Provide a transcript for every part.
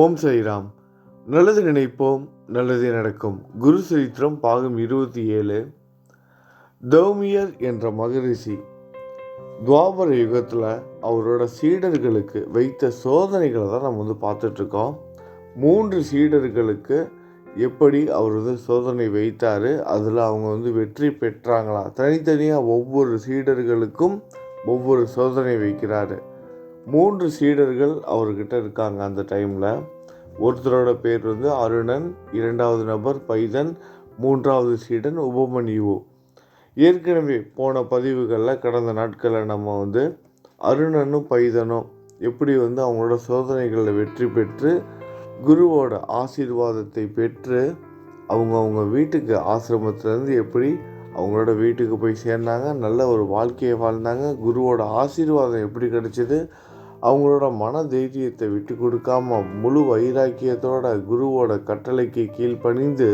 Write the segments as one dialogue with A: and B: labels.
A: ஓம் சைராம் நல்லது நினைப்போம் நல்லதே நடக்கும். குரு சரித்திரம் பாகம் இருபத்தி ஏழு. தௌமியர் என்ற மகரிஷி துவாபர யுகத்தில் அவரோட சீடர்களுக்கு வைத்த சோதனைகளை தான் நம்ம வந்து பார்த்துட்ருக்கோம். மூன்று சீடர்களுக்கு எப்படி அவர் வந்து சோதனை வைத்தார் அதில் அவங்க வந்து வெற்றி பெற்றாங்களா? தனித்தனியாக ஒவ்வொரு சீடர்களுக்கும் ஒவ்வொரு சோதனை வைக்கிறாரு. மூன்று சீடர்கள் அவர்கிட்ட இருக்காங்க அந்த டைமில் ஒருத்தரோட பேர் வந்து அருணன் இரண்டாவது நபர் பைதன் மூன்றாவது சீடன் உபமன்யு ஏற்கனவே போன பதிவுகளில் கடந்த நாட்களில் நம்ம வந்து அருணனும் பைதனும் எப்படி வந்து அவங்களோட சோதனைகளில் வெற்றி பெற்று குருவோட ஆசீர்வாதத்தை பெற்று அவங்க அவங்க வீட்டுக்கு ஆசிரமத்துலேருந்து எப்படி அவங்களோட வீட்டுக்கு போய் சேர்ந்தாங்க நல்ல ஒரு வாழ்க்கையை வாழ்ந்தாங்க குருவோட ஆசீர்வாதம் எப்படி கிடைச்சிது அவங்களோட மன தைரியத்தை விட்டு கொடுக்காம முழு வைராக்கியத்தோட குருவோட கட்டளைக்கு கீழ்ப்பணிந்து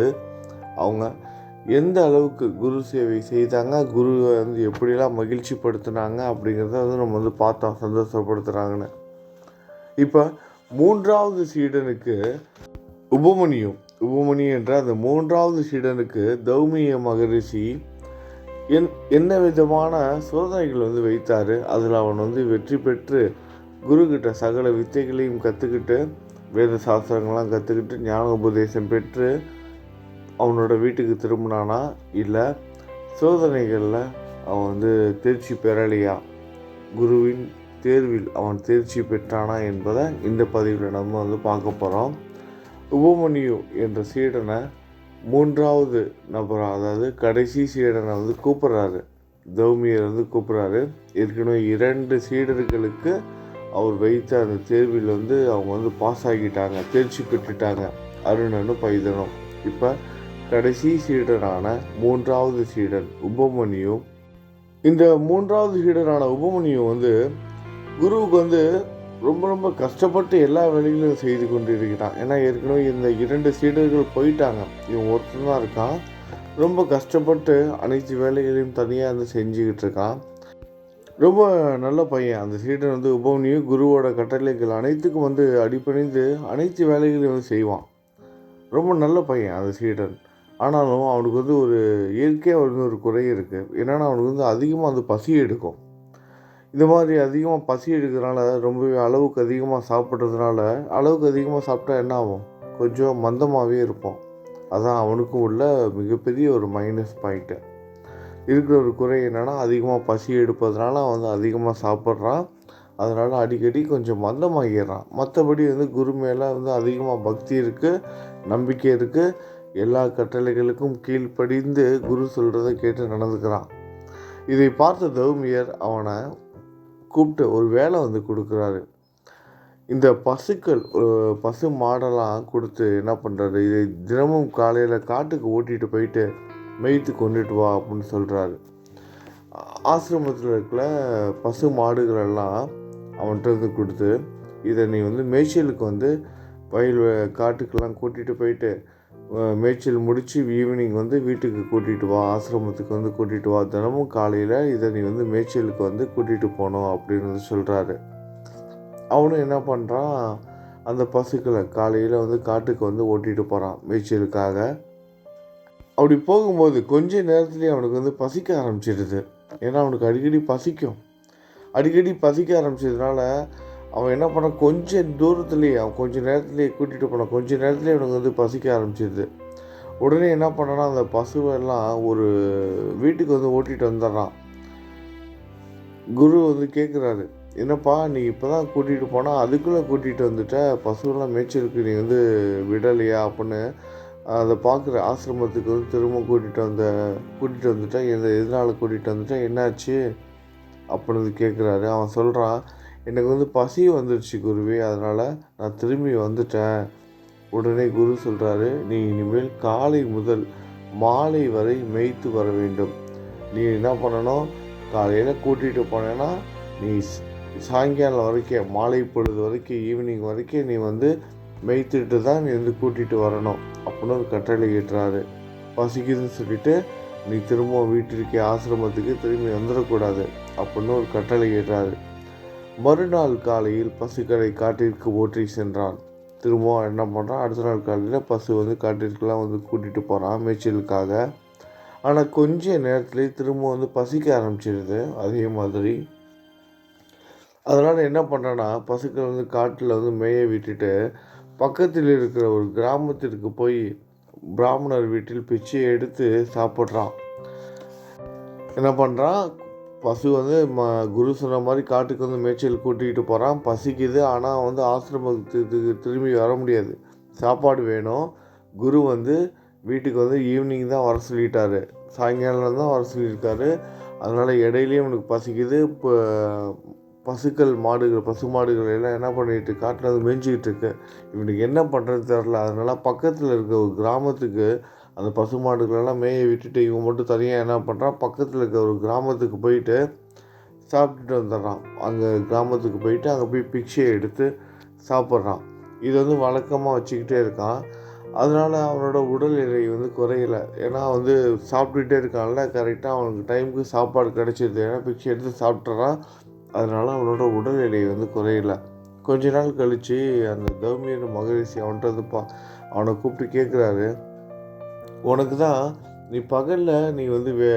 A: அவங்க எந்த அளவுக்கு குரு சேவை செய்தாங்க குருவை வந்து எப்படிலாம் மகிழ்ச்சிப்படுத்தினாங்க அப்படிங்கிறத வந்து நம்ம வந்து பார்த்தோம் சந்தோஷப்படுத்துகிறாங்கன்னு இப்போ மூன்றாவது சீடனுக்கு உபமணியும் உபமணி என்ற அந்த மூன்றாவது சீடனுக்கு தௌமிய மகரிஷி என் என்ன விதமான சோதனைகள் வந்து வைத்தார் அதில் அவன் வந்து வெற்றி பெற்று குருக்கிட்ட சகல வித்தைகளையும் கற்றுக்கிட்டு வேத சாஸ்திரங்கள்லாம் கற்றுக்கிட்டு ஞான உபதேசம் பெற்று அவனோட வீட்டுக்கு திரும்பினானா? இல்லை. சோதனைகளில் அவன் வந்து தேர்ச்சி பெறலையா? குருவின் தேர்வில் அவன் தேர்ச்சி பெற்றானா என்பதை இந்த பதிவில் நம்ம வந்து பார்க்க போகிறோம் உபமன்யு என்ற சீடனை மூன்றாவது நபர் அதாவது கடைசி சீடனை வந்து கூப்பிட்றாரு. தௌமியர் வந்து கூப்பிட்றாரு. ஏற்கனவே இரண்டு சீடர்களுக்கு அவர் வைத்த அந்த தேர்வில் வந்து அவங்க வந்து பாஸ் ஆகிட்டாங்க தேர்ச்சி பெற்றுட்டாங்க. அருணனும் பைதனும். இப்போ கடைசி சீடரான மூன்றாவது சீடன் உபமணியும் இந்த மூன்றாவது சீடரான உபமணியும் வந்து குருவுக்கு வந்து ரொம்ப ரொம்ப கஷ்டப்பட்டு எல்லா வேலைகளும் செய்து கொண்டு இருக்கிறான் ஏன்னா ஏற்கனவே இந்த இரண்டு சீடர்கள் போயிட்டாங்க. இவன் ஒருத்தன் தான் இருக்கான். ரொம்ப கஷ்டப்பட்டு அனைத்து வேலைகளையும் தனியாக வந்து செஞ்சுக்கிட்டு இருக்கான். ரொம்ப நல்ல பையன். அந்த சீடன் வந்து உபவனியும் குருவோட கட்டளைகள் அனைத்துக்கும் வந்து அடிப்பணிந்து அனைத்து வேலைகளையும் வந்து செய்வான். ரொம்ப நல்ல பையன் அந்த சீடன். ஆனாலும் அவனுக்கு வந்து ஒரு இயற்கையாக வந்து ஒரு குறை இருக்குது என்னென்னா அவனுக்கு வந்து அதிகமாக வந்து பசி எடுக்கும். இந்த மாதிரி அதிகமாக பசி எடுக்கிறதுனால ரொம்பவே அளவுக்கு அதிகமாக சாப்பிட்றதுனால அளவுக்கு அதிகமாக சாப்பிட்டா என்ன ஆகும்? கொஞ்சம் மந்தமாகவே இருப்போம் அதான் அவனுக்கும் உள்ள மிகப்பெரிய ஒரு மைனஸ் பாயிண்ட்டு இருக்கிற ஒரு குறை என்னென்னா அதிகமாக பசி எடுப்பதனால அவன் வந்து அதிகமாக சாப்பிட்றான். அதனால் அடிக்கடி கொஞ்சம் மந்தமாகிடுறான். மற்றபடி வந்து குரு மேலே வந்து அதிகமாக பக்தி இருக்குது நம்பிக்கை இருக்குது எல்லா கட்டளைகளுக்கும் கீழ்ப்படிந்து குரு சொல்கிறத கேட்டு நடந்துக்கிறான். இதை பார்த்த தௌமியர் அவனை கூப்பிட்டு ஒரு வேலை வந்து கொடுக்குறாரு. இந்த பசுக்கள் பசு மாடெல்லாம் கொடுத்து என்ன பண்ணுறாரு இதை தினமும் காலையில் காட்டுக்கு ஓட்டிகிட்டு போயிட்டு மேய்த்து கொண்டுட்டு வா அப்படின்னு சொல்கிறாரு ஆசிரமத்தில் இருக்கிற பசு மாடுகளெல்லாம் அவன்கிட்ட இருந்து கொடுத்து இதை நீ வந்து மேய்ச்சலுக்கு வந்து வயல் காட்டுக்கெல்லாம் கூட்டிகிட்டு போயிட்டு மேய்ச்சல் முடித்து ஈவினிங் வந்து வீட்டுக்கு கூட்டிகிட்டு வா ஆசிரமத்துக்கு வந்து கூட்டிகிட்டு வா. தினமும் காலையில் இதை நீ வந்து மேய்ச்சலுக்கு வந்து கூட்டிகிட்டு போகணும் அப்படின்னு வந்து சொல்கிறாரு அவனும் என்ன பண்ணுறான் அந்த பசுக்களை காலையில் வந்து காட்டுக்கு வந்து ஓட்டிகிட்டு போகிறான் மேய்ச்சலுக்காக. அப்படி போகும்போது கொஞ்ச நேரத்துலேயே அவனுக்கு வந்து பசிக்க ஆரம்பிச்சிடுது. ஏன்னா அவனுக்கு அடிக்கடி பசிக்கும். அடிக்கடி பசிக்க ஆரம்பிச்சதுனால அவன் என்ன பண்ணான் கொஞ்சம் தூரத்துலேயே அவன் கொஞ்சம் நேரத்துலேயே கூட்டிகிட்டு போனான். கொஞ்சம் நேரத்துலேயே அவனுக்கு வந்து பசிக்க ஆரம்பிச்சிடுது. உடனே என்ன பண்ணான்னா அந்த பசுவெல்லாம் ஒரு வீட்டுக்கு வந்து ஓட்டிகிட்டு வந்துடுறான். குரு வந்து கேட்குறாரு என்னப்பா நீ இப்போ தான் கூட்டிகிட்டு போனால் அதுக்குள்ளே கூட்டிகிட்டு வந்துட்ட பசுவெல்லாம் மேய்ச்சலுக்கு நீ வந்து விடலையா? அப்படின்னு அதை பார்க்குற ஆசிரமத்துக்கு வந்து திரும்ப கூட்டிகிட்டு வந்த கூட்டிகிட்டு வந்துட்டேன். எந்த எதனால் கூட்டிகிட்டு வந்துட்டேன்? என்னாச்சு? அப்படின்னு கேட்குறாரு அவன் சொல்கிறான் எனக்கு வந்து பசி வந்துடுச்சு குருவி அதனால் நான் திரும்பி வந்துட்டேன். உடனே குரு சொல்கிறாரு நீ இனிமேல் காலை முதல் மாலை வரை மேய்த்து வர வேண்டும். நீ என்ன பண்ணணும்? காலையில் கூட்டிகிட்டு போனேன்னா நீ சாயங்காலம் வரைக்கும் மாலை பொழுது வரைக்கும் ஈவினிங் வரைக்கும் நீ வந்து மேய்த்துட்டு தான் நீ வந்து கூட்டிகிட்டு வரணும். அப்படின்னு ஒரு கட்டளை ஏற்றுறாரு பசிக்குதுன்னு சொல்லிட்டு நீ திரும்ப வீட்டிற்கு ஆசிரமத்துக்கு திரும்பி வந்துடக்கூடாது அப்படின்னு ஒரு கட்டளை ஏற்றாரு. மறுநாள் காலையில் பசுக்களை காட்டிற்கு ஓற்றி சென்றான். திரும்பவும் என்ன பண்ணுறான் அடுத்த நாள் காலையில் பசு வந்து காட்டிற்குலாம் வந்து கூட்டிகிட்டு போகிறான் மேய்ச்சலுக்காக. ஆனால் கொஞ்ச நேரத்துலேயே திரும்ப வந்து பசிக்க ஆரம்பிச்சிடுது அதே மாதிரி அதனால் என்ன பண்ணேன்னா பசுக்கள் வந்து காட்டில் வந்து மேய விட்டுட்டு பக்கத்தில் இருக்கிற ஒரு கிராமத்திற்கு போய் பிராமணர் வீட்டில் பிச்சை எடுத்து சாப்பிட்றான். என்ன பண்ணுறான் பசு வந்து ம குரு சொன்ன மாதிரி காட்டுக்கு வந்து மேய்ச்சல் கூட்டிகிட்டு போகிறான் பசிக்குது. ஆனால் வந்து ஆசிரமத்துக்கு திரும்பி வர முடியாது. சாப்பாடு வேணும். குரு வந்து வீட்டுக்கு வந்து ஈவினிங் தான் வர சொல்லிட்டாரு. சாயங்காலம் தான் வர சொல்லியிருக்காரு. அதனால் இடையிலேயே அவனுக்கு பசிக்குது. இப்போ பசுக்கள் மாடுகள் பசு மாடுகள் எல்லாம் என்ன பண்ணிட்டு காட்டில் வந்து மேய்ஞ்சிக்கிட்டு இருக்கு. இவனுக்கு என்ன பண்ணுறது தெரில அதனால் பக்கத்தில் இருக்க ஒரு கிராமத்துக்கு அந்த பசு மாடுகளெல்லாம் மேய விட்டுட்டு இவன் மட்டும் தனியாக என்ன பண்ணுறான் பக்கத்தில் இருக்க ஒரு கிராமத்துக்கு போயிட்டு சாப்பிட்டுட்டு வந்துடுறான். அங்கே கிராமத்துக்கு போயிட்டு அங்கே போய் பிக்ஷையை எடுத்து சாப்பிட்றான். இது வந்து வழக்கமாக வச்சுக்கிட்டே இருக்கான். அதனால் அவனோட உடல் எடை வந்து குறையல. ஏன்னா வந்து சாப்பிட்டுட்டே இருக்கான்ல. கரெக்டாக அவனுக்கு டைமுக்கு சாப்பாடு கிடச்சிருது. ஏன்னா பிக்ஷை எடுத்து சாப்பிட்றான் அதனால் அவனோட உடல் எடை வந்து குறையல. கொஞ்ச நாள் கழித்து அந்த தௌமியர் மகரிஷி அவன்கிட்ட வந்து பா அவனை கூப்பிட்டு கேட்குறாரு உனக்கு தான் நீ பகலில் நீ வந்து வே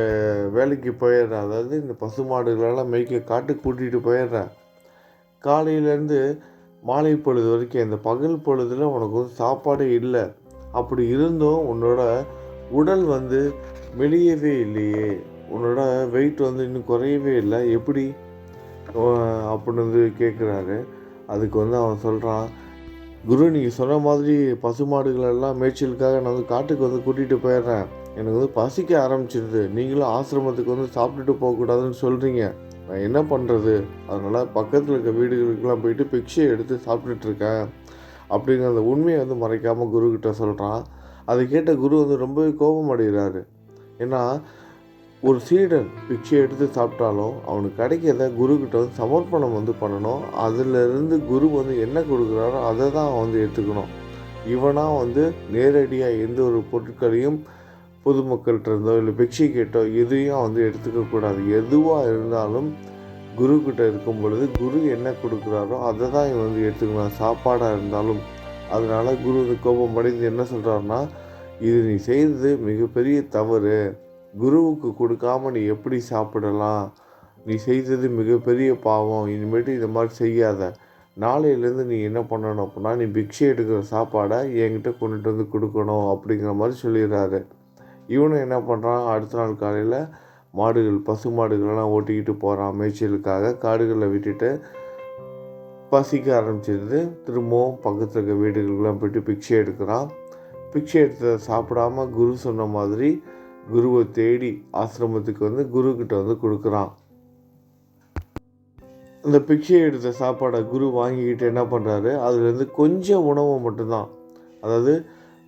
A: வேலைக்கு போயிடுற. அதாவது இந்த பசு மாடுகளெல்லாம் மேய்க்க காட்டுக்கு கூட்டிகிட்டு போயிடுற. காலையிலேருந்து மாலை பொழுது வரைக்கும் இந்த பகல் பொழுதில் உனக்கு வந்து சாப்பாடே இல்லை. அப்படி இருந்தும் உன்னோட உடல் வந்து மெலியவே இல்லையே. உன்னோட வெயிட் வந்து இன்னும் குறையவே இல்லை. எப்படி? அப்படின்னு வந்து கேட்குறாரு அதுக்கு வந்து அவன் சொல்கிறான் குரு நீங்கள் சொன்ன மாதிரி பசு மாடுகளெல்லாம் மேய்ச்சலுக்காக நான் வந்து காட்டுக்கு வந்து கூட்டிகிட்டு போயிடுறேன். எனக்கு வந்து பசிக்க ஆரம்பிச்சிருது. நீங்களும் ஆசிரமத்துக்கு வந்து சாப்பிட்டுட்டு போகக்கூடாதுன்னு சொல்கிறீங்க நான் என்ன பண்ணுறது அதனால் பக்கத்தில் இருக்க வீடுகளுக்கெல்லாம் போயிட்டு பிக்ஷை எடுத்து சாப்பிட்டுட்டு இருக்கேன். அப்படிங்கிற அந்த உண்மையை வந்து மறைக்காமல் குருக்கிட்ட சொல்கிறான் அதை கேட்ட குரு வந்து ரொம்பவே கோபம் அடைகிறாரு ஏன்னா ஒரு சீடன் பிச்சை எடுத்து சாப்பிட்டாலும் அவனுக்கு கிடைக்கிறத குருக்கிட்ட வந்து சமர்ப்பணம் வந்து பண்ணணும். அதிலிருந்து குரு வந்து என்ன கொடுக்குறாரோ அதை தான் அவன் வந்து எடுத்துக்கணும் இவனாக வந்து நேரடியாக எந்த ஒரு பொருட்களையும் பொதுமக்கள்கிட்ட இருந்தோ இல்லை பிக்ஷை கேட்டோ எதையும் வந்து எடுத்துக்கக்கூடாது எதுவாக இருந்தாலும் குரு கிட்ட இருக்கும் பொழுது குரு என்ன கொடுக்குறாரோ அதை தான் இவன் வந்து எடுத்துக்கணும் சாப்பாடாக இருந்தாலும். அதனால் குரு வந்து கோபம் அடைந்து என்ன சொல்கிறாருன்னா இது நீ செய்தது மிகப்பெரிய தவறு. குருவுக்கு கொடுக்காம நீ எப்படி சாப்பிடலாம்? நீ செய்தது மிகப்பெரிய பாவம். இனிமேட்டு இந்த மாதிரி செய்யாத. நாளையிலேருந்து நீ என்ன பண்ணணும் அப்படின்னா நீ பிக்ஷை எடுக்கிற சாப்பாடை என்கிட்ட கொண்டுட்டு வந்து கொடுக்கணும் அப்படிங்கிற மாதிரி சொல்லிடுறாரு. இவனும் என்ன பண்ணுறான் அடுத்த நாள் காலையில் மாடுகள் பசு மாடுகளெல்லாம் ஓட்டிக்கிட்டு போகிறான் மேய்ச்சலுக்காக. காடுகளை விட்டுட்டு பசிக்க ஆரம்பிச்சிருது. திரும்பவும் பக்கத்தில் இருக்க வீடுகளுக்கெல்லாம் போயிட்டு பிக்ஷை எடுக்கிறான். பிக்ஷை எடுத்ததை சாப்பிடாம குரு சொன்ன மாதிரி குருவை தேடி ஆசிரமத்துக்கு வந்து குருக்கிட்ட வந்து கொடுக்குறான். அந்த பிக்ஷை எடுத்த சாப்பாடை குரு வாங்கிக்கிட்டு என்ன பண்ணுறாரு அதுலேருந்து கொஞ்சம் உணவு மட்டும்தான். அதாவது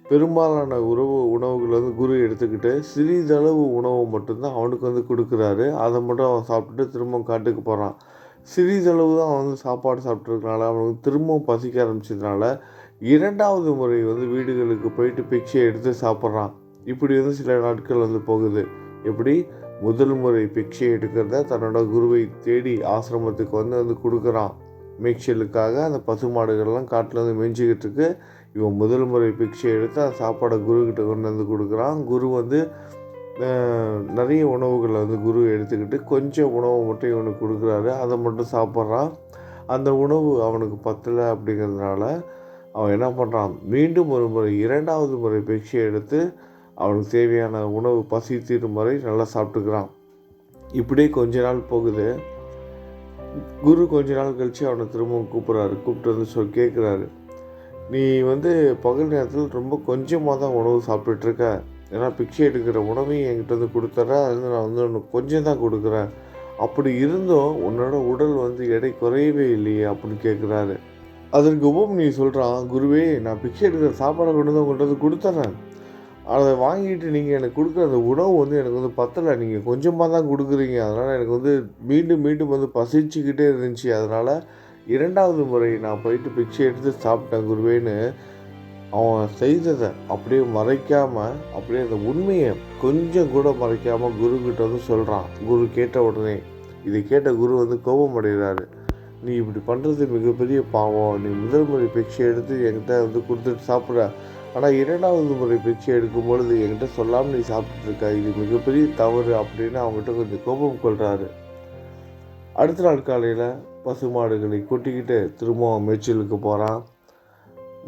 A: பெரும்பாலான உறவு உணவுகள் வந்து குரு எடுத்துக்கிட்டு சிறிதளவு உணவு மட்டும்தான் அவனுக்கு வந்து கொடுக்குறாரு. அதை மட்டும் அவன் சாப்பிட்டுட்டு திரும்ப காட்டுக்கு போகிறான் சிறிதளவு தான் அவன் வந்து சாப்பாடு சாப்பிட்ருக்கனால அவனுக்கு திரும்பவும் பசிக்க ஆரம்பிச்சதுனால இரண்டாவது முறை வந்து வீடுகளுக்கு போயிட்டு பிக்ஷை எடுத்து சாப்பிட்றான். இப்படி வந்து சில நாட்கள் வந்து போகுது. எப்படி? முதல் முறை பிக்ஷை எடுக்கிறத தன்னோட குருவை தேடி ஆசிரமத்துக்கு வந்து வந்து கொடுக்குறான். மேய்ச்சலுக்காக அந்த பசு மாடுகள்லாம் காட்டில் வந்து மேய்ஞ்சிக்கிட்டு இருக்கு. இவன் முதல் முறை பிக்ஷை எடுத்து அந்த சாப்பாடை குருக்கிட்ட கொண்டு வந்து கொடுக்குறான். குரு வந்து நிறைய உணவுகளை வந்து குரு எடுத்துக்கிட்டு கொஞ்சம் உணவு மட்டும் இவனுக்கு கொடுக்குறாரு. அதை மட்டும் சாப்பிட்றான். அந்த உணவு அவனுக்கு பத்தலை அப்படிங்கிறதுனால அவன் என்ன பண்ணுறான் மீண்டும் ஒரு முறை இரண்டாவது முறை பிக்ஷை எடுத்து அவனுக்கு தேவையான உணவு பசி தீரும் வரை நல்லா சாப்பிட்டுக்கிறான். இப்படியே கொஞ்ச நாள் போகுது. குரு கொஞ்ச நாள் கழித்து அவனை திரும்பவும் கூப்பிட்றாரு. கூப்பிட்டு வந்து சொல் கேட்குறாரு நீ வந்து பகல் நேரத்தில் ரொம்ப கொஞ்சமாக தான் உணவு சாப்பிட்டுட்ருக்க. ஏன்னா பிக்ஷை எடுக்கிற உணவையும் என்கிட்ட வந்து கொடுத்துட்ற அது நான் வந்து உனக்கு கொஞ்சம் தான் கொடுக்குறேன். அப்படி இருந்தும் உன்னோட உடல் வந்து எடை குறையவே இல்லையே அப்படின்னு கேட்குறாரு அதற்கு உபம் நீ சொல்கிறான் குருவே நான் பிக்ஷை எடுக்கிற சாப்பாடை கொண்டு வந்து உங்கள்கிட்ட வந்து கொடுத்துட்றேன் அதை வாங்கிட்டு நீங்கள் எனக்கு கொடுக்குற அந்த உணவு வந்து எனக்கு வந்து பத்தலை. நீங்கள் கொஞ்சமாக தான் கொடுக்குறீங்க. அதனால் எனக்கு வந்து மீண்டும் மீண்டும் வந்து பசிச்சுக்கிட்டே இருந்துச்சு. அதனால் இரண்டாவது முறை நான் போயிட்டு பிக்ஷை எடுத்து சாப்பிட்டேன் குருவேன்னு. அவன் செய்ததை அப்படியே மறைக்காமல் அப்படியே அந்த உண்மையை கொஞ்சம் கூட மறைக்காமல் குருக்கிட்ட வந்து சொல்கிறான் குரு கேட்ட உடனே இதை கேட்ட குரு வந்து கோபம் அடைகிறாரு. நீ இப்படி பண்ணுறது மிகப்பெரிய பாவம். நீ முதல் முறை பிச்சை எடுத்து என்கிட்ட வந்து கொடுத்துட்டு சாப்பிட்ற ஆனால் இரண்டாவது முறை பிச்சை எடுக்கும் பொழுது என்கிட்ட சொல்லாமல் நீ சாப்பிட்டுட்டு இது மிகப்பெரிய தவறு அப்படின்னு அவங்ககிட்ட கொஞ்சம் கோபம் கொள்கிறாரு அடுத்த நாள் காலையில் பசுமாடுகளை கொட்டிக்கிட்டு திரும்பவும் மேய்ச்சலுக்கு போகிறான்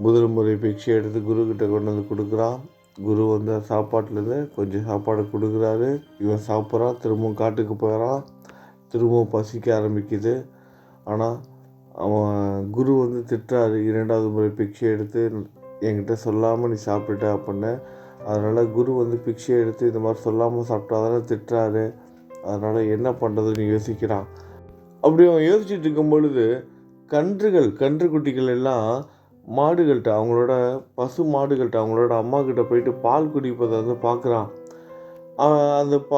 A: முதல் முறை பிச்சை எடுத்து குருக்கிட்ட கொண்டு வந்து கொடுக்குறான். குரு வந்து சாப்பாட்டிலேருந்து கொஞ்சம் சாப்பாடு கொடுக்குறாரு. இவன் சாப்பிட்றான் திரும்பவும் காட்டுக்கு போகிறான் திரும்பவும் பசிக்க ஆரம்பிக்குது. ஆனால் அவன் குரு வந்து திட்டுறாரு இரண்டாவது முறை பிக்ஷை எடுத்து என்கிட்ட சொல்லாமல் நீ சாப்பிட்டுட்ட அப்படின்னு அதனால் குரு வந்து பிக்ஷை எடுத்து இந்த மாதிரி சொல்லாமல் சாப்பிட்டாதானே திட்டுறாரு. அதனால் என்ன பண்ணுறதுன்னு யோசிக்கிறான். அப்படி அவன் யோசிச்சுட்டு இருக்கும் பொழுது கன்றுகள் கன்றுக்குட்டிகள் எல்லாம் மாடுகள்கிட்ட அவங்களோட பசு மாடுகள்கிட்ட அவங்களோட அம்மா கிட்ட போயிட்டு பால் குடிப்பதை வந்து பார்க்குறான். அந்த ப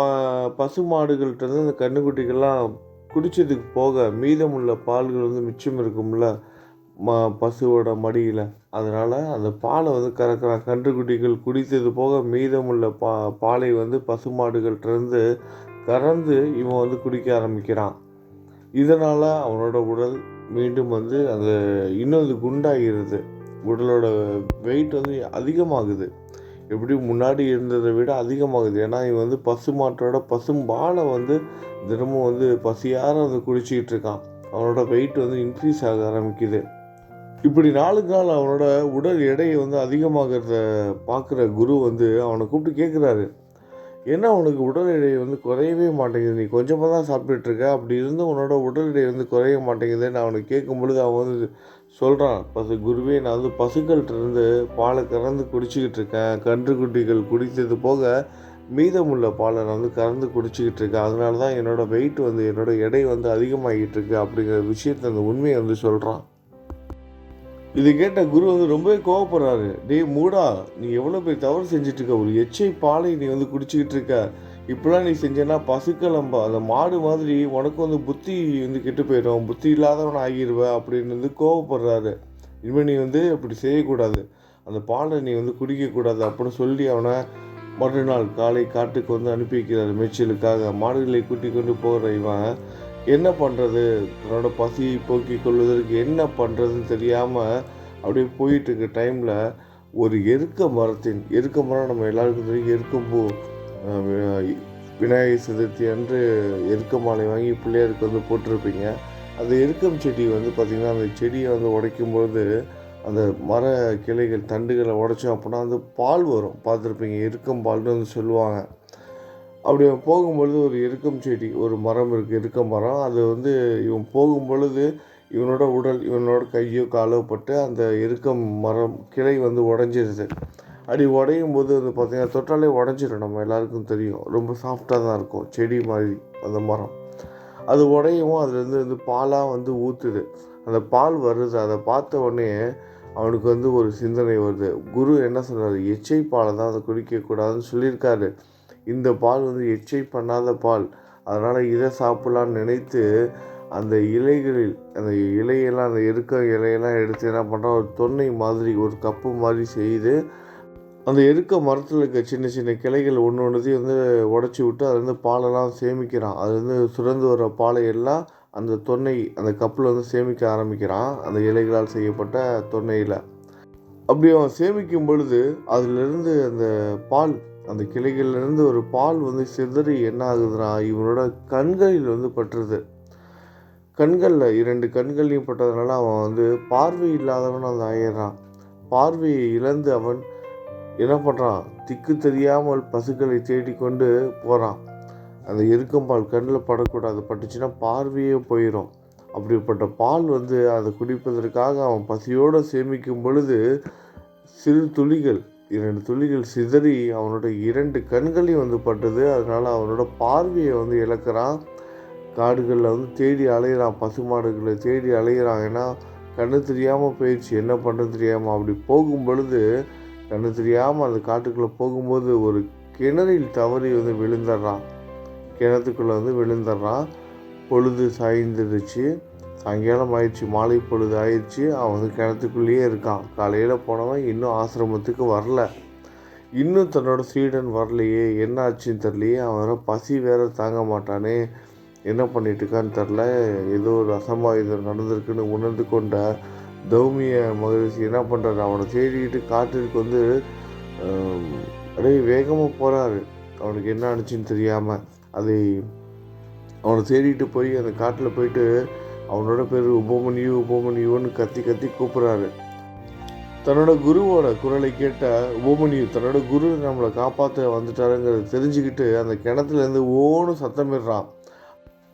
A: பசு மாடுகள்கிட்ட இருந்து அந்த கன்றுக்குட்டிகள்லாம் குடித்ததுக்கு போக மீதமுள்ள பால்கள் வந்து மிச்சம் இருக்கும்ல. ம பசுவோட மடியில். அதனால் அந்த பாலை வந்து கறக்கிறான் கன்றுக்குட்டிகள் குடித்தது போக மீதமுள்ள பா பாலை வந்து பசுமாடுகள்கிட்டருந்து கறந்து இவன் வந்து குடிக்க ஆரம்பிக்கிறான். இதனால் அவனோட உடல் மீண்டும் வந்து அந்த இன்னும் அது குண்டாகிடுது உடலோட வெயிட் வந்து அதிகமாகுது. எப்படி முன்னாடி இருந்ததை விட அதிகமாகுது. ஏன்னா இவன் வந்து பசு மாட்டோட பசும்பாலை வந்து தினமும் வந்து பசியார வந்து குடிச்சிக்கிட்டு இருக்கான். அவனோட வெயிட் வந்து இன்க்ரீஸ் ஆக ஆரம்பிக்குது. இப்படி நாளுக்கு நாள் அவனோட உடல் எடையை வந்து அதிகமாகிறத பார்க்குற குரு வந்து அவனை கூப்பிட்டு கேட்குறாரு என்ன உனக்கு உடல் எடை வந்து குறையவே மாட்டேங்குது நீ கொஞ்சமாக தான் சாப்பிட்டுட்ருக்க அப்படி இருந்தும் உன்னோட உடல் எடை வந்து குறைய மாட்டேங்குதுன்னு அவனுக்கு கேட்கும் பொழுது அவன் வந்து சொல்கிறான் பசு குருவே நான் வந்து பசுக்கள்கிட்ட இருந்து பாலை கறந்து குடிச்சிக்கிட்டு இருக்கேன். கன்று குட்டிகள் குடித்தது போக மீதமுள்ள பாலை நான் வந்து கறந்து குடிச்சிக்கிட்டு இருக்கேன். அதனால தான் என்னோடய வெயிட் வந்து என்னோடய எடை வந்து அதிகமாகிட்டு இருக்கு அப்படிங்கிற விஷயத்தை அந்த உண்மையை வந்து சொல்கிறான் இது கேட்ட குரு வந்து ரொம்பவே கோவப்படுறாரு. டேய் மூடா நீ எவ்வளோ பெரிய தவறு செஞ்சுட்டு இருக்க ஒரு எச்சை பாலை நீ வந்து குடிச்சிக்கிட்டு இருக்க. இப்படிலாம் நீ செஞ்சேன்னா பசுக்கலம்பா. அந்த மாடு மாதிரி உனக்கு வந்து புத்தி வந்து கெட்டு போயிடும். புத்தி இல்லாதவன் ஆகிடுவ அப்படின்னு வந்து கோவப்படுறாரு. இனிமேல் நீ வந்து அப்படி செய்யக்கூடாது. அந்த பாலை நீ வந்து குடிக்கக்கூடாது. அப்படின்னு சொல்லி அவனை மறுநாள் காலை காட்டுக்கு வந்து அனுப்பி வைக்கிறார் மேய்ச்சலுக்காக மாடுகளை கூட்டி கொண்டு போகிற இவன். என்ன பண்ணுறது தன்னோட பசியை போக்கிக் கொள்வதற்கு என்ன பண்ணுறதுன்னு தெரியாமல் அப்படியே போயிட்டு இருக்க டைமில் ஒரு எருக்க மரத்தின் எருக்க மரம் நம்ம எல்லாருக்கும் தெரியும். எருக்கம்பூ விநாயகர் சதுர்த்தி அன்று எருக்க மாலை வாங்கி பிள்ளையாருக்கு வந்து போட்டிருப்பீங்க. அந்த எருக்கம் செடி வந்து பார்த்திங்கன்னா அந்த செடியை வந்து உடைக்கும்போது அந்த மர கிளைகள் தண்டுகளை உடைச்சோம் அப்படின்னா வந்து பால் வரும். பார்த்துருப்பீங்க எருக்கம் பால்னு வந்து சொல்லுவாங்க. அப்படி அவன் போகும்பொழுது ஒரு எருக்கம் செடி ஒரு மரம் இருக்குது எருக்க மரம். அது வந்து இவன் போகும்பொழுது இவனோட உடல் இவனோட கையோ காலோ பட்டு அந்த எருக்கம் மரம் கிளை வந்து உடஞ்சிருது. அப்படி உடையும் போது வந்து பார்த்திங்கன்னா தொட்டாலே உடஞ்சிடும் நம்ம எல்லாருக்கும் தெரியும். ரொம்ப சாஃப்டாக தான் இருக்கும். செடி மாதிரி அந்த மரம். அது உடையவும் அதுலேருந்து வந்து பாலாக வந்து ஊற்றுது அந்த பால் வருது. அதை பார்த்த உடனே அவனுக்கு வந்து ஒரு சிந்தனை வருது. குரு என்ன சொல்கிறார் எச்சை பாலை தான் அதை குடிக்கக்கூடாதுன்னு சொல்லியிருக்காரு. இந்த பால் வந்து எச்சை பண்ணாத பால். அதனால் இதை சாப்பிட்லான்னு நினைத்து அந்த இலைகளில் அந்த இலையெல்லாம் அந்த எருக்க இலையெல்லாம் எடுத்து என்ன பண்ணுறான் ஒரு தொன்னை மாதிரி ஒரு கப்பு மாதிரி செய்து அந்த எருக்க மரத்தில் இருக்க சின்ன சின்ன கிளைகள் ஒன்று ஒன்றுத்தையும் வந்து உடச்சி விட்டு அதுலேருந்து வந்து பாலெல்லாம் சேமிக்கிறான். அதுலேருந்து சுரந்து வர பாலை எல்லாம் அந்த தொன்னை அந்த கப்பில் வந்து சேமிக்க ஆரம்பிக்கிறான். அந்த இலைகளால் செய்யப்பட்ட தொன்னையில். அப்படி அவன் சேமிக்கும் பொழுது அதிலிருந்து அந்த பால் அந்த கிளைகள்லேருந்து ஒரு பால் வந்து சிதறி என்ன ஆகுதுன்னா இவனோட கண்களில் வந்து பட்டுருது. கண்களில் இரண்டு கண்கள்லையும் பட்டதுனால அவன் வந்து பார்வை இல்லாதவன் அந்த ஆயிடுறான் பார்வையை இழந்து அவன் என்ன பண்ணுறான் திக்கு தெரியாமல் பசுக்களை தேடிக்கொண்டு போகிறான் அந்த எருக்கம்பால் கண்ணில் படக்கூடாது. பட்டுச்சுன்னா பார்வையே போயிடும் அப்படிப்பட்ட பால் வந்து அதை குடிப்பதற்காக அவன் பசியோடு சேமிக்கும் பொழுது சிறு துளிகள் இரண்டு துளிகள் சிதறி அவனோட இரண்டு கண்களையும் வந்து பட்டது. அதனால் அவனோட பார்வையை வந்து இழக்கிறான். காடுகளில் வந்து தேடி அலையிறான் பசுமாடுகளை தேடி அலையிறான். ஏன்னா கண்ணு தெரியாமல் போயிடுச்சு. என்ன பண்ணுறது தெரியாமல் அப்படி போகும் பொழுது கண்ணு தெரியாமல் அந்த காட்டுக்குள்ளே போகும்போது ஒரு கிணறில் தவறி வந்து விழுந்துடுறான். கிணத்துக்குள்ளே வந்து விழுந்துடுறான். பொழுது சாய்ந்துருச்சு சாயங்காலம் ஆயிடுச்சு மாலை பொழுது ஆயிடுச்சு. அவன் வந்து கிணத்துக்குள்ளேயே இருக்கான். காலையில் போனவன் இன்னும் ஆசிரமத்துக்கு வரல. இன்னும் தன்னோட சீடன் வரலையே. என்ன ஆச்சுன்னு தெரியலையே. அவன் பசி வேற தாங்க மாட்டானே. என்ன பண்ணிட்டு இருக்கான்னு தெரில ஏதோ ஒரு அசம்பாவிதம் நடந்திருக்குன்னு உணர்ந்து கொண்ட தௌமிய மகரிஷி என்ன பண்ணுறாரு அவனை தேடிக்கிட்டு காட்டிற்கு வந்து அப்படியே வேகமாக போகிறாரு அவனுக்கு என்ன ஆனிச்சின்னு தெரியாமல் அதை அவனை தேடிட்டு போய் அந்த காட்டில் போயிட்டு அவனோட பேர் உபமனியு உபமனியுன்னு கத்தி கத்தி கூப்பிட்றாரு. தன்னோட குருவோட குரலை கேட்ட உபமனியு தன்னோட குரு நம்மளை காப்பாற்ற வந்துட்டாருங்கிறத தெரிஞ்சுக்கிட்டு அந்த கிணத்துலேருந்து ஓன்னு சத்தமிடுறான்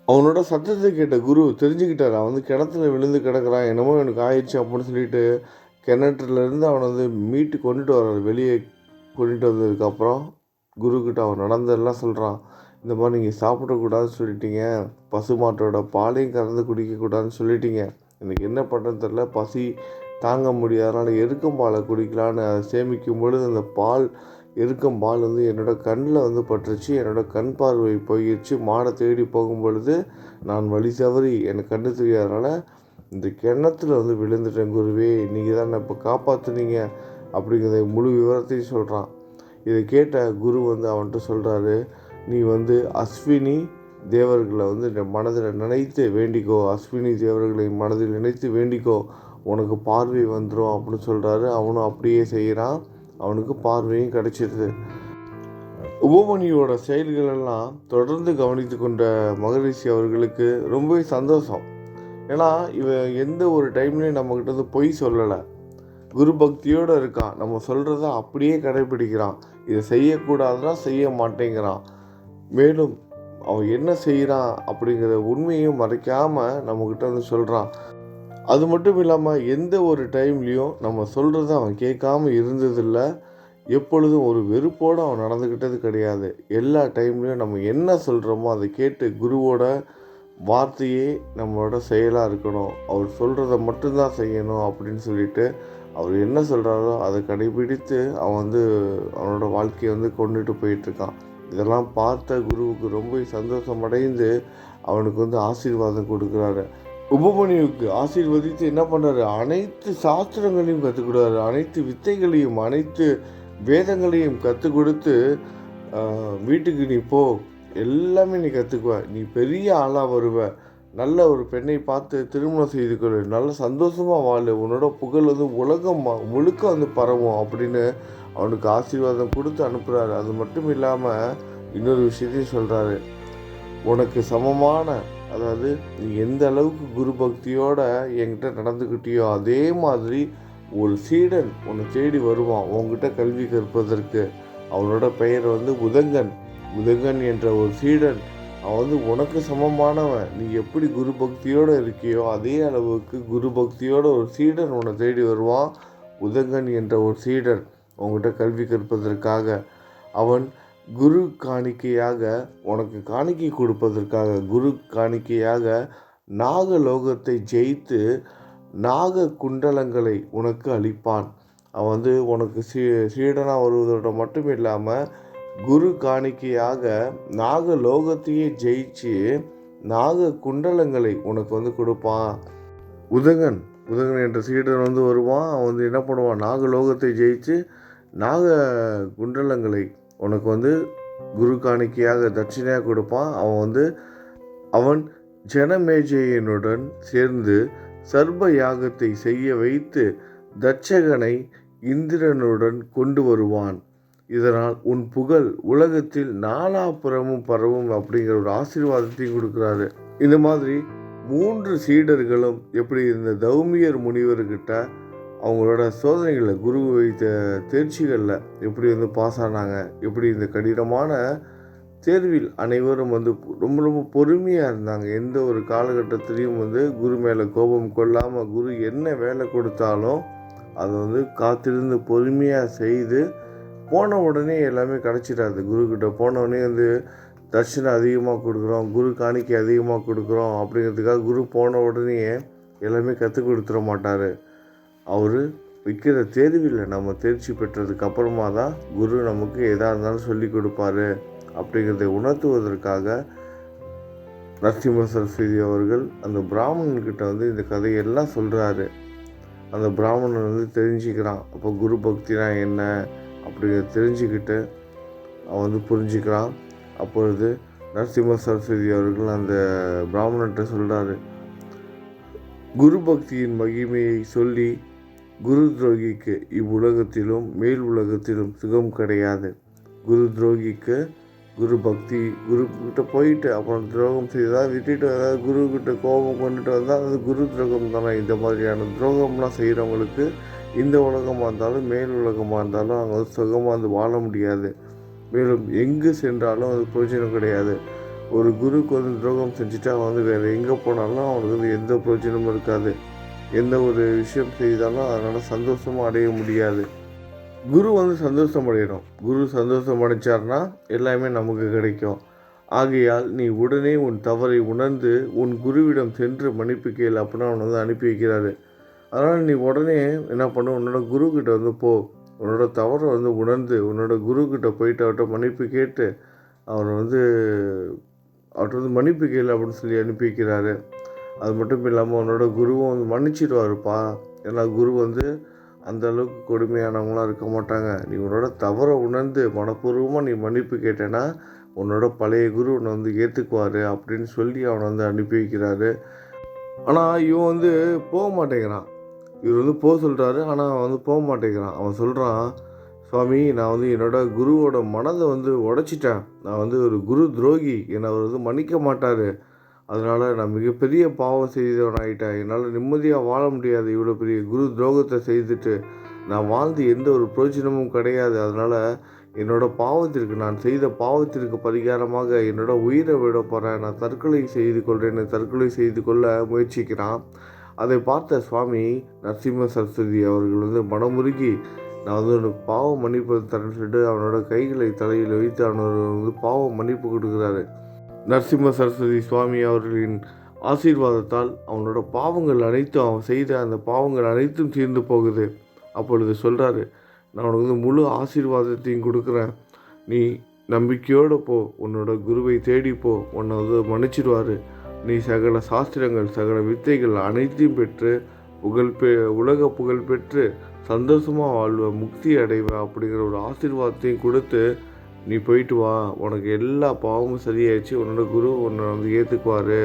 A: அவனோட சத்தத்தை கேட்ட குரு தெரிஞ்சுக்கிட்டார். அவன் வந்து கிணத்துல விழுந்து கிடக்குறான். என்னமோ எனக்கு ஆயிடுச்சு அப்படின்னு சொல்லிட்டு கிணற்றுலேருந்து அவனை வந்து மீட்டு கொண்டுட்டு வர்றாரு. வெளியே கொண்டுட்டு வந்ததுக்கப்புறம் குருக்கிட்ட அவன் நடந்ததெல்லாம் சொல்கிறான் இந்த மாதிரி நீங்கள் சாப்பிடக்கூடாதுன்னு சொல்லிட்டீங்க. பசுமாட்டோட பாலையும் கறந்து குடிக்கக்கூடாதுன்னு சொல்லிட்டீங்க. எனக்கு என்ன பண்ணுறதுன்னு தெரில பசி தாங்க முடியாதனால எருக்கம் பாலை குடிக்கலான்னு அதை சேமிக்கும் பொழுது அந்த பால் இருக்கும் பால் வந்து என்னோட கண்ணில் வந்து பட்டுருச்சு. என்னோட கண் பார்வை போயிடுச்சு மாடை தேடி போகும் பொழுது நான் வழி தவறி எனக்கு கண்ணு தெரியாதனால இந்த கிணத்துல வந்து விழுந்துட்டேன் குருவே. நீங்கள் தான் இப்போ காப்பாற்றுனீங்க அப்படிங்கிறத முழு விவரத்தையும் சொல்கிறான் இதை கேட்ட குரு வந்து அவன்கிட்ட சொல்கிறாரு நீ வந்து அஸ்வினி தேவர்களை வந்து இந்த மனதில் நினைத்து வேண்டிக்கோ. அஸ்வினி தேவர்களை மனதில் நினைத்து வேண்டிக்கோ. உனக்கு பார்வை வந்துடும் அப்படின்னு சொல்கிறாரு அவனும் அப்படியே செய்கிறான் அவனுக்கு பார்வையும் கிடைச்சிருது. உபமணியோட செயல்கள் எல்லாம் தொடர்ந்து கவனித்து கொண்ட மகரிஷி அவர்களுக்கு ரொம்பவே சந்தோஷம். ஏன்னா இவன் எந்த ஒரு டைம்லையும் நம்மக்கிட்ட பொய் சொல்லலை. குரு பக்தியோடு இருக்கான். நம்ம சொல்கிறத அப்படியே கடைபிடிக்கிறான். இதை செய்யக்கூடாதுன்னா செய்ய மாட்டேங்கிறான். மேலும் அவன் என்ன செய்கிறான் அப்படிங்கிற உண்மையும் மறைக்காமல் நம்மக்கிட்ட வந்து சொல்கிறான் அது மட்டும் இல்லாமல் எந்த ஒரு டைம்லேயும் நம்ம சொல்கிறத அவன் கேட்காம இருந்ததில்ல. எப்பொழுதும் ஒரு வெறுப்போடு அவன் நடந்துக்கிட்டது கிடையாது. எல்லா டைம்லேயும் நம்ம என்ன சொல்கிறோமோ அதை கேட்டு குருவோட வார்த்தையே நம்மளோட செயலாக இருக்கணும். அவர் சொல்கிறத மட்டும்தான் செய்யணும் அப்படின்னு சொல்லிட்டு அவர் என்ன சொல்கிறாரோ அதை கடைபிடித்து அவன் வந்து அவனோட வாழ்க்கையை வந்து கொண்டுட்டு போயிட்டுருக்கான் இதெல்லாம் பார்த்த குருவுக்கு ரொம்ப சந்தோஷம் அடைந்து அவனுக்கு வந்து ஆசீர்வாதம் கொடுக்குறாரு. உபமணியுக்கு ஆசீர்வதித்து என்ன பண்ணுறாரு அனைத்து சாஸ்திரங்களையும் கற்றுக் கொடுறாரு அனைத்து வித்தைகளையும் அனைத்து வேதங்களையும் கற்றுக் கொடுத்து வீட்டுக்கு நீ போ. எல்லாமே நீ கற்றுக்குவ நீ பெரிய ஆளாக வருவ. நல்ல ஒரு பெண்ணை பார்த்து திருமணம் செய்து கொள்ளு நல்ல சந்தோஷமாக வாழு. உன்னோட புகழ் வந்து உலகம் ம- முழுக்க வந்து பரவும் அப்படின்னு அவனுக்கு ஆசீர்வாதம் கொடுத்து அனுப்புகிறாரு அது மட்டும் இல்லாமல் இன்னொரு விஷயத்தையும் சொல்கிறாரு உனக்கு சமமான அதாவது நீ எந்த அளவுக்கு குரு பக்தியோட என்கிட்ட நடந்துக்கிட்டியோ அதே மாதிரி ஒரு சீடன் உன்னை தேடி வருவான். உன்கிட்ட கல்வி கற்பதற்கு. அவனோட பெயர் வந்து உதங்கன். உதங்கன் என்ற ஒரு சீடன். அவன் வந்து உனக்கு சமமானவன். நீ எப்படி குரு பக்தியோடு இருக்கியோ அதே அளவுக்கு குரு பக்தியோட ஒரு சீடன் உன்னை தேடி வருவான். உதங்கன் என்ற ஒரு சீடன். உங்கள்கிட்ட கல்வி கற்பதற்காக. அவன் குரு காணிக்கையாக உனக்கு காணிக்கை கொடுப்பதற்காக குரு காணிக்கையாக நாகலோகத்தை ஜெயித்து நாக குண்டலங்களை உனக்கு அளிப்பான். அவன் வந்து உனக்கு சீ சீடனாக வருவதோட மட்டும் இல்லாமல் குரு காணிக்கையாக நாகலோகத்தையே ஜெயிச்சு நாக குண்டலங்களை உனக்கு வந்து கொடுப்பான். உதகன் உதகன் என்ற சீடன் வந்து வருவான். அவன் வந்து என்ன பண்ணுவான்? நாகலோகத்தை ஜெயிச்சு நாக குண்டலங்களை உனக்கு வந்து குரு காணிக்கையாக தட்சிணையாக கொடுப்பான். அவன் வந்து அவன் ஜனமேஜையனுடன் சேர்ந்து சர்ப யாகத்தை செய்ய வைத்து தட்சகனை இந்திரனுடன் கொண்டு வருவான். இதனால் உன் புகழ் உலகத்தில் நாலாபுறமும் பரவும் அப்படிங்கிற ஒரு ஆசீர்வாதத்தையும் கொடுக்குறாரு. இந்த மாதிரி மூன்று சீடர்களும் எப்படி இந்த தௌமியர் முனிவர்கிட்ட அவங்களோட சோதனைகளில் குரு வைத்த தேர்ச்சிகளில் எப்படி வந்து பாஸ் ஆனாங்க எப்படி இந்த கடினமான தேர்வில் அனைவரும் வந்து ரொம்ப ரொம்ப பொறுமையாக இருந்தாங்க. எந்த ஒரு காலகட்டத்திலையும் வந்து குரு மேலே கோபம் கொள்ளாமல் குரு என்ன வேலை கொடுத்தாலும் அதை வந்து காத்திருந்து பொறுமையாக செய்து போன உடனே எல்லாமே கிடச்சிடாது. குருக்கிட்ட போன உடனே வந்து தர்ஷனம் அதிகமாக கொடுக்குறோம் குரு காணிக்கை அதிகமாக கொடுக்குறோம் அப்படிங்கிறதுக்காக குரு போன உடனே எல்லாமே கற்றுக் கொடுத்துட மாட்டார். அவர் விற்கிற தேர்வில் நம்ம தேர்ச்சி பெற்றதுக்கு அப்புறமா தான் குரு நமக்கு எதாக இருந்தாலும் சொல்லி கொடுப்பாரு அப்படிங்கிறதை உணர்த்துவதற்காக நரசிம்ம சரஸ்வதி அவர்கள் அந்த பிராமணன்கிட்ட வந்து இந்த கதையெல்லாம் சொல்கிறாரு அந்த பிராமணன் வந்து தெரிஞ்சுக்கிறான். அப்போ குரு பக்தினா என்ன அப்படிங்கிறத தெரிஞ்சுக்கிட்டு அவன் வந்து புரிஞ்சுக்கிறான். அப்பொழுது நரசிம்ம சரஸ்வதி அவர்கள் அந்த பிராமணர்கிட்ட சொல்கிறாரு குரு பக்தியின் மகிமையை சொல்லி குரு துரோகிக்கு இவ்வுலகத்திலும் மேல் உலகத்திலும் சுகம் கிடையாது. குரு துரோகிக்கு குரு பக்தி குரு கிட்ட போயிட்டு அப்புறம் துரோகம் செய்தால் விட்டுட்டு அதாவது குரு கிட்ட கோபம் கொண்டுட்டு வந்தால் அது குரு துரோகம் தானே. இந்த மாதிரியான துரோகம்லாம் செய்கிறவங்களுக்கு இந்த உலகமாக இருந்தாலும் மேல் உலகமாக இருந்தாலும் அங்கே வந்து சுகமாக வந்து வாழ முடியாது. மேலும் எங்கு சென்றாலும் அது பிரயோஜனம் கிடையாது. ஒரு குருக்கு வந்து துரோகம் செஞ்சுட்டு அவன் வந்து வேறு எங்கே போனாலும் அவனுக்கு வந்து எந்த பிரயோஜனமும் இருக்காது. எந்த ஒரு விஷயம் செய்தாலும் அதனால் சந்தோஷமாக அடைய முடியாது. குரு வந்து சந்தோஷம் அடையணும் குரு சந்தோஷம் அடைச்சார்னா எல்லாமே நமக்கு கிடைக்கும். ஆகையால் நீ உடனே உன் தவறை உணர்ந்து உன் குருவிடம் சென்று மன்னிப்பு கேள் அப்படின்னு அவனை வந்து அனுப்பி வைக்கிறாரு. அதனால் நீ உடனே என்ன பண்ணு உன்னோட குருக்கிட்ட வந்து போ. உன்னோட தவறை வந்து உணர்ந்து உன்னோட குருக்கிட்ட போயிட்டு அவர்கிட்ட மன்னிப்பு கேட்டு அவரை வந்து அவர்கிட்ட வந்து மன்னிப்பு கேள் அப்படின்னு சொல்லி அனுப்பி வைக்கிறாரு. அது மட்டும் இல்லாமல் உன்னோட குருவும் வந்து மன்னிச்சிடுவாருப்பா. ஏன்னா குரு வந்து அந்த அளவுக்கு கொடுமையானவங்களாம் இருக்க மாட்டாங்க. நீ உன்னோட தவறை உணர்ந்து மனப்பூர்வமாக நீ மன்னிப்பு கேட்டேன்னா உன்னோட பழைய குரு உன்னை வந்து ஏற்றுக்குவார் அப்படின்னு சொல்லி அவனை வந்து அனுப்பி வைக்கிறாரு. ஆனால் இவன் வந்து போக மாட்டேங்கிறான். இவர் வந்து போக சொல்கிறாரு ஆனால் அவன் வந்து போக மாட்டேங்கிறான். அவன் சொல்கிறான் சுவாமி நான் வந்து என்னோட குருவோட மனதை வந்து உடைச்சிட்டேன். நான் வந்து ஒரு குரு துரோகி. என்னை அவர் வந்து மன்னிக்க மாட்டார். அதனால் நான் மிகப்பெரிய பாவம் செய்தவனாகிட்டேன் என்னால் நிம்மதியாக வாழ முடியாது. இவ்வளோ பெரிய குரு துரோகத்தை செய்துட்டு நான் வாழ்ந்து எந்த ஒரு பிரயோஜனமும் கிடையாது. அதனால் என்னோடய பாவத்திற்கு நான் செய்த பாவத்திற்கு பரிகாரமாக என்னோடய உயிரை விட போகிறேன் நான் தற்கொலை செய்து கொள்கிறேன் தற்கொலை செய்து கொள்ள முயற்சிக்கிறான். அதை பார்த்த சுவாமி நரசிம்ம சரஸ்வதி அவர்கள் வந்து மனமுருகி நான் வந்து உனக்கு பாவம் மன்னிப்பு தரேன்னு சொல்லிட்டு அவனோட கைகளை தலையில் வைத்து அவனோட வந்து பாவம் மன்னிப்பு கொடுக்குறாரு. நரசிம்ம சரஸ்வதி சுவாமி அவர்களின் ஆசீர்வாதத்தால் அவனோட பாவங்கள் அனைத்தும் அவன் செய்த அந்த பாவங்கள் அனைத்தும் தீர்ந்து போகுது. அப்பொழுது சொல்கிறாரு நான் உனக்கு வந்து முழு ஆசீர்வாதத்தையும் கொடுக்குறேன். நீ நம்பிக்கையோடு போ. உன்னோட குருவை தேடி போ. உன்னை வந்து மன்னிச்சிடுவார். நீ சகல சாஸ்திரங்கள் சகல வித்தைகள் அனைத்தையும் பெற்று புகழ் பெ உலக புகழ் பெற்று சந்தோஷமாக வாழ்வ முக்தி அடைவ அப்படிங்கிற ஒரு ஆசீர்வாதத்தையும் கொடுத்து நீ போயிட்டு வா. உனக்கு எல்லா பாவமும் சரியாயிடுச்சு. உன்னோட குரு உன்னை வந்து ஏற்றுக்குவார்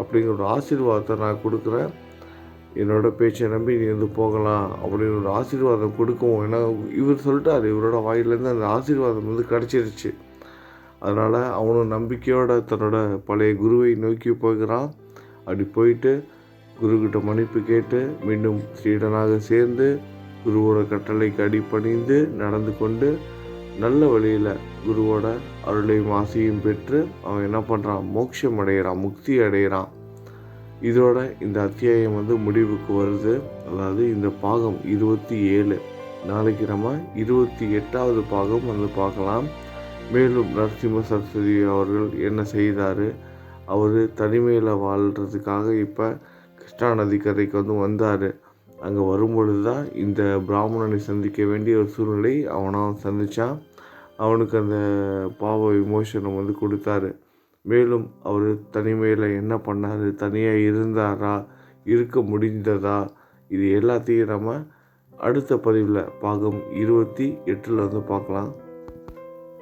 A: அப்படிங்கிற ஒரு ஆசீர்வாதத்தை நான் கொடுக்குறேன். என்னோட பேச்சை நம்பி நீ வந்து போகலாம். அப்படின்னு ஒரு ஆசீர்வாதம் கொடுக்கும் ஏன்னா இவர் சொல்லிட்டார் இவரோட வாயிலேருந்து அந்த ஆசீர்வாதம் வந்து கிடச்சிருச்சு. அதனால் அவனும் நம்பிக்கையோட தன்னோட பழைய குருவை நோக்கி போகிறான். அப்படி போயிட்டு குருக்கிட்ட மன்னிப்பு கேட்டு மீண்டும் ஸ்ரீடனாக சேர்ந்து குருவோட கட்டளைக்கு அடிப்பணிந்து நடந்து கொண்டு நல்ல வழியில் குருவோட அருளையும் ஆசையும் பெற்று அவன் என்ன பண்ணுறான் மோட்சம் அடைகிறான் முக்தி அடைகிறான் இதோட இந்த அத்தியாயம் வந்து முடிவுக்கு வருது. அதாவது இந்த பாகம் இருபத்தி ஏழு. நாளைக்கு நம்ம இருபத்தி எட்டாவது பாகம் வந்து பார்க்கலாம். மேலும் நரசிம்ம சரஸ்வதி அவர்கள் என்ன செய்தார்? அவர் தனிமையில் வாழ்கிறதுக்காக இப்போ கிருஷ்ணா நதி கரைக்கு வந்து வந்தார். அங்கே வரும்பொழுது தான் இந்த பிராமணனை சந்திக்க வேண்டிய ஒரு சூழ்நிலை அவனாக சந்தித்தான் அவனுக்கு அந்த பாவ விமோசனம் வந்து கொடுத்தாரு. மேலும் அவர் தனிமையில் என்ன பண்ணார்? தனியாக இருந்தாரா? இருக்க முடிந்ததா? இது எல்லாத்தையும் நம்ம அடுத்த பதிவில் பாகம் இருபத்தி எட்டில் வந்து பார்க்கலாம்.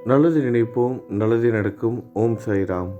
A: நல்லது நினைப்போம் நல்லது நடக்கும். ஓம் சாய்ராம்.